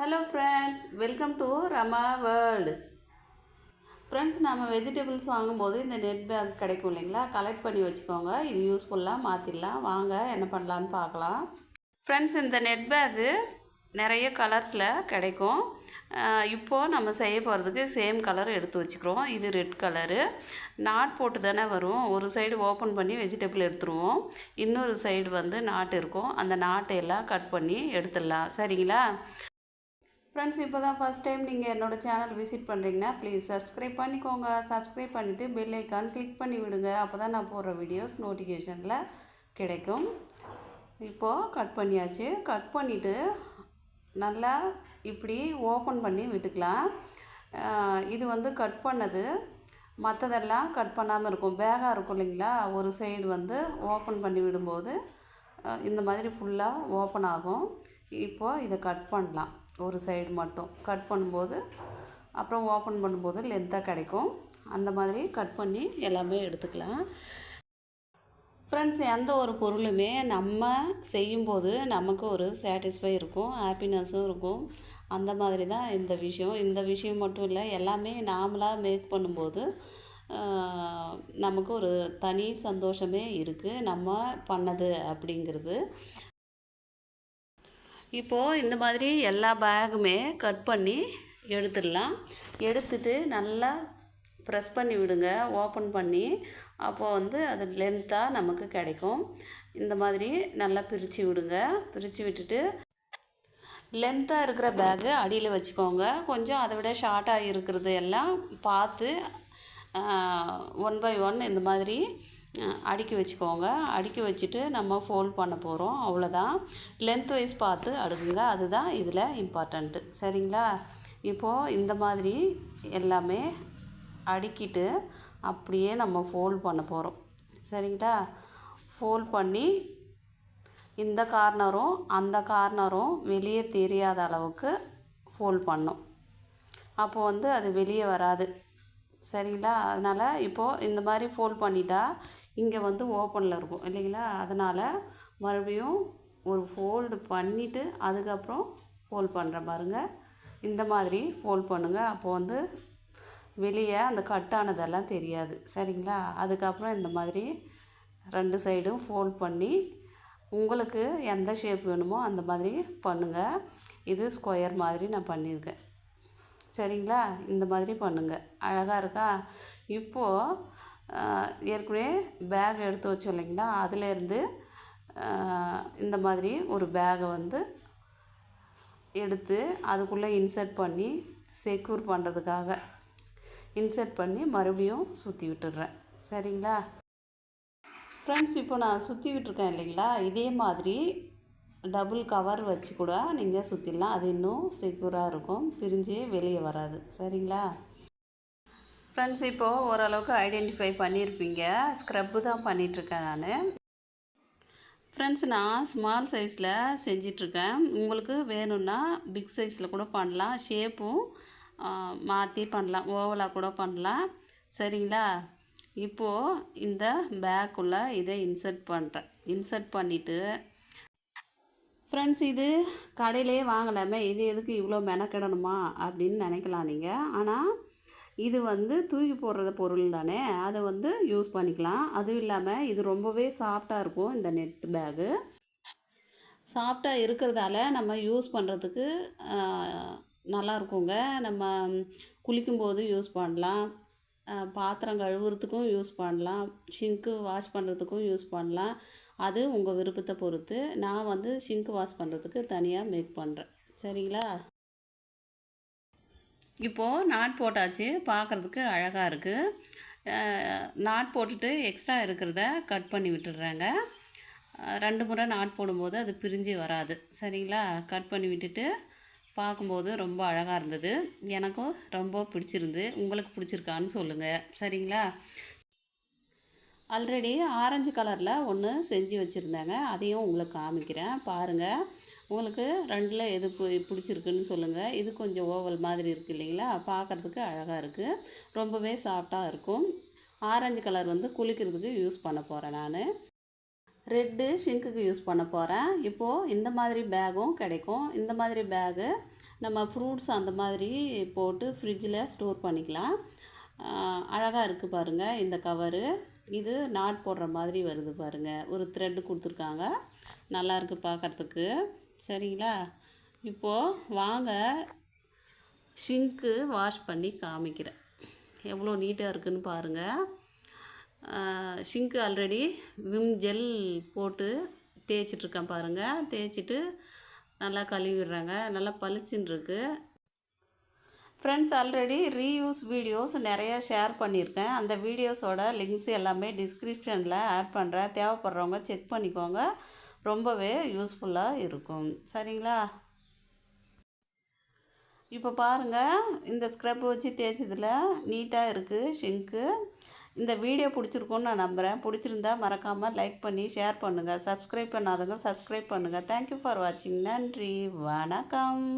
Hello friends welcome to Rama world friends நம்ம vegetables வாங்கும்போது இந்த நெட் பேக் கிடைக்கும் இல்லைங்களா? கலெக்ட் பண்ணி வச்சுக்கோங்க. இது யூஸ்ஃபுல்லாக மாற்றிடலாம் வாங்க என்ன பண்ணலான்னு பார்க்கலாம். ஃப்ரெண்ட்ஸ் இந்த நெட் பேக்கு நிறைய கலர்ஸில் கிடைக்கும். இப்போது நம்ம செய்ய போகிறதுக்கு சேம் கலர் எடுத்து வச்சுக்கிறோம். இது ரெட் கலரு நாட் போட்டு தானே வரும். ஒரு சைடு ஓப்பன் பண்ணி வெஜிடபிள் எடுத்துருவோம். இன்னொரு சைடு வந்து நாட்டு இருக்கும். அந்த நாட்டை எல்லாம் கட் பண்ணி எடுத்துடலாம். சரிங்களா? ஃப்ரெண்ட்ஸ் இப்போ தான் ஃபஸ்ட் டைம் நீங்கள் என்னோடய சேனல் விசிட் பண்ணுறீங்கன்னா ப்ளீஸ் சப்ஸ்கிரைப் பண்ணிக்கோங்க. சப்ஸ்கிரைப் பண்ணிவிட்டு பெல் ஐக்கான் கிளிக் பண்ணி விடுங்க. அப்போ தான் நான் போடுற வீடியோஸ் நோட்டிஃபிகேஷனில் கிடைக்கும். இப்போது கட் பண்ணியாச்சு. கட் பண்ணிவிட்டு நல்லா இப்படி ஓப்பன் பண்ணி விட்டுக்கலாம். இது வந்து கட் பண்ணது. மற்றதெல்லாம் கட் பண்ணாமல் இருக்கும். பேகாக இருக்கும் இல்லைங்களா? ஒரு சைடு வந்து ஓப்பன் பண்ணி விடும்போது இந்த மாதிரி ஃபுல்லாக ஓப்பன் ஆகும். இப்போது இதை கட் பண்ணலாம். ஒரு சைடு மட்டும். கட் பண்ணும்போது அப்புறம் ஓப்பன் பண்ணும்போது லென்த்தாக கிடைக்கும். அந்த மாதிரி கட் பண்ணி எல்லாமே எடுத்துக்கலாம். ஃப்ரெண்ட்ஸ் எந்த ஒரு பொருளுமே நம்ம செய்யும்போது நமக்கு ஒரு சாட்டிஸ்ஃபை இருக்கும் ஹாப்பினஸும் இருக்கும். அந்த மாதிரி தான் இந்த விஷயம். இந்த விஷயம் மட்டும் இல்லை எல்லாமே நாமளாக மேக் பண்ணும்போது நமக்கு ஒரு தனி சந்தோஷமே இருக்குது நம்ம பண்ணது அப்படிங்கிறது. இப்போது இந்த மாதிரி எல்லா பேகுமே கட் பண்ணி எடுத்துடலாம். எடுத்துட்டு நல்லா ப்ரெஸ் பண்ணி விடுங்க ஓப்பன் பண்ணி. அப்போது வந்து அது லென்த்தாக நமக்கு கிடைக்கும். இந்த மாதிரி நல்லா பிரித்து விடுங்க. பிரித்து விட்டுட்டு லென்த்தாக இருக்கிற பேகு அடியில் வச்சுக்கோங்க. கொஞ்சம் அதை விட ஷார்ட்டாக இருக்கிறது எல்லாம் பார்த்து ஒன் பை ஒன் இந்த மாதிரி அடுக்கி வச்சுக்கோங்க. அடுக்கி வச்சுட்டு நம்ம ஃபோல்ட் பண்ண போகிறோம் அவ்வளோதான் லென்த் வைஸ் பார்த்து அடுக்குங்க. அதுதான் இதில் இம்பார்ட்டண்ட்டு சரிங்களா? இப்போது இந்த மாதிரி எல்லாமே அடுக்கிட்டு அப்படியே நம்ம ஃபோல்ட் பண்ண போகிறோம் சரிங்களா? ஃபோல்ட் பண்ணி இந்த கார்னரும் அந்த கார்னரும் வெளியே தெரியாத அளவுக்கு ஃபோல்ட் பண்ணும். அப்போது வந்து அது வெளியே வராது. சரிங்களா? அதனால் இப்போது இந்த மாதிரி ஃபோல்ட் பண்ணிட்டா இங்கே வந்து ஓப்பனில் இருக்கும். இல்லைங்களா? அதனால் மறுபடியும் ஒரு ஃபோல்டு பண்ணிவிட்டு அதுக்கப்புறம் ஃபோல்ட் பண்ணுற பாருங்க. இந்த மாதிரி ஃபோல்ட் பண்ணுங்கள் அப்போது வந்து வெளியே அந்த கட்டானதெல்லாம் தெரியாது. சரிங்களா? அதுக்கப்புறம் இந்த மாதிரி ரெண்டு சைடும் ஃபோல்ட் பண்ணி உங்களுக்கு எந்த ஷேப் வேணுமோ அந்த மாதிரி பண்ணுங்கள் இது ஸ்கொயர் மாதிரி நான் பண்ணியிருக்கேன். சரிங்களா? இந்த மாதிரி பண்ணுங்கள் அழகாக இருக்கா? இப்போது ஏற்கனவே பேக் எடுத்து வச்சோம் இல்லைங்களா? அதுலேருந்து இந்த மாதிரி ஒரு பேகை வந்து எடுத்து அதுக்குள்ளே இன்சர்ட் பண்ணி செக்யூர் பண்ணுறதுக்காக இன்சர்ட் பண்ணி மறுபடியும் சுற்றி விட்டுடுறேன். சரிங்களா? ஃப்ரெண்ட்ஸ் இப்போ நான் சுற்றி விட்டுருக்கேன் இல்லைங்களா? இதே மாதிரி டபுள் கவர் வச்சு கூட நீங்கள் சுற்றிடலாம் அது இன்னும் செக்யூராக இருக்கும். பிரிஞ்சு வெளியே வராது. சரிங்களா? ஃப்ரெண்ட்ஸ் இப்போது ஓரளவுக்கு ஐடென்டிஃபை பண்ணியிருப்பீங்க ஸ்க்ரப்பு தான் பண்ணிகிட்ருக்கேன் நான். ஃப்ரெண்ட்ஸ் நான் ஸ்மால் சைஸில் செஞ்சிட்ருக்கேன் உங்களுக்கு வேணும்னா பிக் சைஸில் கூட பண்ணலாம். ஷேப்பும் மாற்றி பண்ணலாம். ஓவலாக கூட பண்ணலாம். சரிங்களா? இப்போது இந்த பேக்குள்ளே இதை இன்சர்ட் பண்ணுறேன் இன்சர்ட் பண்ணிவிட்டு ஃப்ரெண்ட்ஸ் இது கடையிலே வாங்கலாமே. இது எதுக்கு இவ்வளோ மெனக்கிடணுமா? அப்படின்னு நினைக்கலாம் நீங்கள் ஆனால் இது வந்து தூக்கி போடுற பொருள் தானே அதை வந்து யூஸ் பண்ணிக்கலாம். அதுவும் இல்லாமல் இது ரொம்பவே சாஃப்டாக இருக்கும் இந்த நெட் பேகு சாஃப்டாக இருக்கிறதால நம்ம யூஸ் பண்ணுறதுக்கு நல்லா இருக்குங்க. நம்ம குளிக்கும்போது யூஸ் பண்ணலாம். பாத்திரம் கழுவுறதுக்கும் யூஸ் பண்ணலாம். ஷிங்க்கு வாஷ் பண்ணுறதுக்கும் யூஸ் பண்ணலாம். அது உங்கள் விருப்பத்தை பொறுத்து. நான் வந்து ஷிங்க் வாஷ் பண்ணுறதுக்கு தனியாக மேக் பண்ணுறேன் சரிங்களா? இப்போது நாட் போட்டாச்சு பார்க்குறதுக்கு அழகாக இருக்குது நாட் போட்டுட்டு எக்ஸ்ட்ரா இருக்கிறத கட் பண்ணி விட்டுடுறாங்க. ரெண்டு முறை நாட் போடும்போது அது பிரிஞ்சு வராது. சரிங்களா? கட் பண்ணி விட்டுட்டு பார்க்கும்போது ரொம்ப அழகாக இருந்தது. எனக்கும் ரொம்ப பிடிச்சிருந்து உங்களுக்கு பிடிச்சிருக்கான்னு சொல்லுங்கள் சரிங்களா? ஆல்ரெடி ஆரஞ்சு கலரில் ஒன்று செஞ்சு வச்சுருந்தேங்க. அதையும் உங்களுக்கு காமிக்கிறேன். பாருங்கள் உங்களுக்கு ரெண்டில் எது பி- பிடிச்சிருக்குன்னு சொல்லுங்கள் இது கொஞ்சம் ஓவல் மாதிரி இருக்குது இல்லைங்களா? பார்க்குறதுக்கு அழகாக இருக்குது ரொம்பவே சாஃப்டாக இருக்கும். ஆரஞ்சு கலர் வந்து குளிக்கிறதுக்கு யூஸ் பண்ண போகிறேன் நான். ரெட்டு ஷிங்க்குக்கு யூஸ் பண்ண போகிறேன் இப்போது இந்த மாதிரி பேகும் கிடைக்கும். இந்த மாதிரி பேகு நம்ம ஃப்ரூட்ஸ் அந்த மாதிரி போட்டு ஃப்ரிட்ஜில் ஸ்டோர் பண்ணிக்கலாம். அழகாக இருக்குது பாருங்கள் இந்த கவரு. இது நாட் போடுற மாதிரி வருது பாருங்கள் ஒரு த்ரெட்டு கொடுத்துருக்காங்க. நல்லா இருக்குது பார்க்குறதுக்கு. சரிங்களா? இப்போது வாங்க ஷிங்க்கு வாஷ் பண்ணி காமிக்கிறேன். எவ்வளோ நீட்டாக இருக்குன்னு பாருங்கள் ஷிங்க்கு ஆல்ரெடி விம் ஜெல் போட்டு தேய்ச்சிட்ருக்கேன் பாருங்கள் தேய்ச்சிட்டு நல்லா கழுவிடுறாங்க. நல்லா பளிச்சுன்னு ஃப்ரெண்ட்ஸ் ஆல்ரெடி ரீயூஸ் வீடியோஸ் நிறையா ஷேர் பண்ணியிருக்கேன். அந்த வீடியோஸோட லிங்க்ஸ் எல்லாமே டிஸ்கிரிப்ஷனில் ஆட் பண்ணுறேன் தேவைப்படுறவங்க செக் பண்ணிக்கோங்க. ரொம்பவே யூஸ்ஃபுல்லாக இருக்கும். சரிங்களா? இப்போ பாருங்கள் இந்த ஸ்க்ரப் வச்சு தேய்ச்சதில் நீட்டாக இருக்குது ஷிங்க்கு இந்த வீடியோ பிடிச்சிருக்குன்னு நான் நம்புகிறேன் பிடிச்சிருந்தா மறக்காமல் லைக் பண்ணி ஷேர் பண்ணுங்கள் சப்ஸ்கிரைப் பண்ணாதவங்க சப்ஸ்கிரைப் பண்ணுங்கள் தேங்க்யூ ஃபார் வாட்சிங் நன்றி. வணக்கம்.